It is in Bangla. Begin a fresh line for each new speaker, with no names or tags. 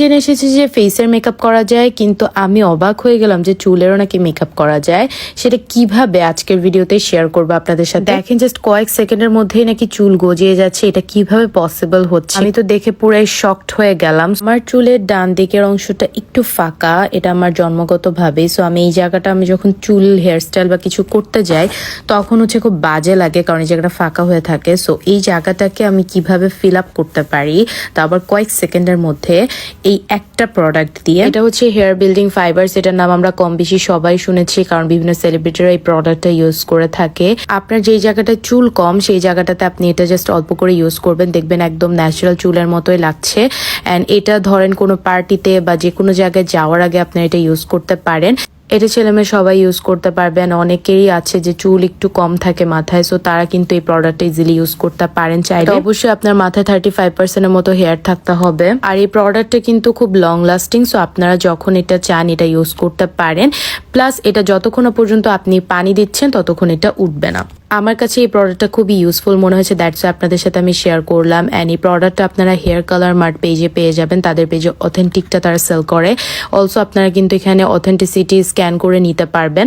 জেনে এসেছি যে ফেসের মেকআপ করা যায় কিন্তু আমি অবাক হয়ে গেলাম যে চুলেরও নাকি মেকআপ করা যায়। সেটা কীভাবে আজকের ভিডিওতে শেয়ার করব আপনাদের সাথে? দেখেন জাস্ট কয়েক সেকেন্ডের মধ্যেই নাকি চুল গজিয়ে যাচ্ছে এটা কীভাবে পসিবল হচ্ছে? আমি তো দেখে পুরাই শক্ট হয়ে গেলাম। আমার চুলের ডান দিকের অংশটা একটু ফাঁকা এটা আমার জন্মগত ভাবে সো আমি এই জায়গাটা আমি যখন চুল হেয়ারস্টাইল বা কিছু করতে যাই তখন হচ্ছে খুব বাজে লাগে কারণ এই জায়গাটা ফাঁকা হয়ে থাকে। সো এই জায়গাটাকে আমি কীভাবে ফিল আপ করতে পারি? তা আবার কয়েক সেকেন্ডের মধ্যে এই একটা প্রোডাক্ট দিয়ে। এটা হচ্ছে হেয়ার বিল্ডিং ফাইবার এটার নাম আমরা কম বেশি সবাই শুনেছি, কারণ বিভিন্ন সেলিব্রিটিরা এই প্রোডাক্টটা ইউজ করে থাকে। আপনার যেই জায়গাটা চুল কম, সেই জায়গাটাতে আপনি এটা জাস্ট অল্প করে ইউজ করবেন। দেখবেন একদম ন্যাচারাল চুলের মতোই লাগছে। অ্যান্ড এটা ধরেন কোনো পার্টিতে বা যে কোনো জায়গায় যাওয়ার আগে আপনি এটা ইউজ করতে পারেন। এটা ছেলে মেয়ে সবাই ইউজ করতে পারবেন অনেকেরই আছে যে চুল একটু কম থাকে মাথায় সো তারা কিন্তু এই প্রোডাক্টটা ইজিলি ইউজ করতে পারেন চাইলে। অবশ্যই আপনার মাথায় থার্টি ফাইভ পার্সেন্টের মতো হেয়ার থাকতে হবে। আর এই প্রোডাক্টটা কিন্তু খুব লং লাস্টিং সো আপনারা যখন এটা চান এটা ইউজ করতে পারেন। প্লাস এটা যতক্ষণ পর্যন্ত আপনি পানি দিচ্ছেন, ততক্ষণ এটা উঠবে না। আমার কাছে এই প্রোডাক্টটা খুবই ইউজফুল মনে হয়েছে। দ্যাটস আপনাদের সাথে আমি শেয়ার করলাম। অ্যান্ড এই প্রোডাক্টটা আপনারা হেয়ার কালার মার্ট পেজে পেয়ে যাবেন। তাদের পেজে অথেন্টিকটা তারা সেল করে। অলসো আপনারা কিন্তু এখানে অথেন্টিসিটি স্ক্যান করে নিতে পারবেন।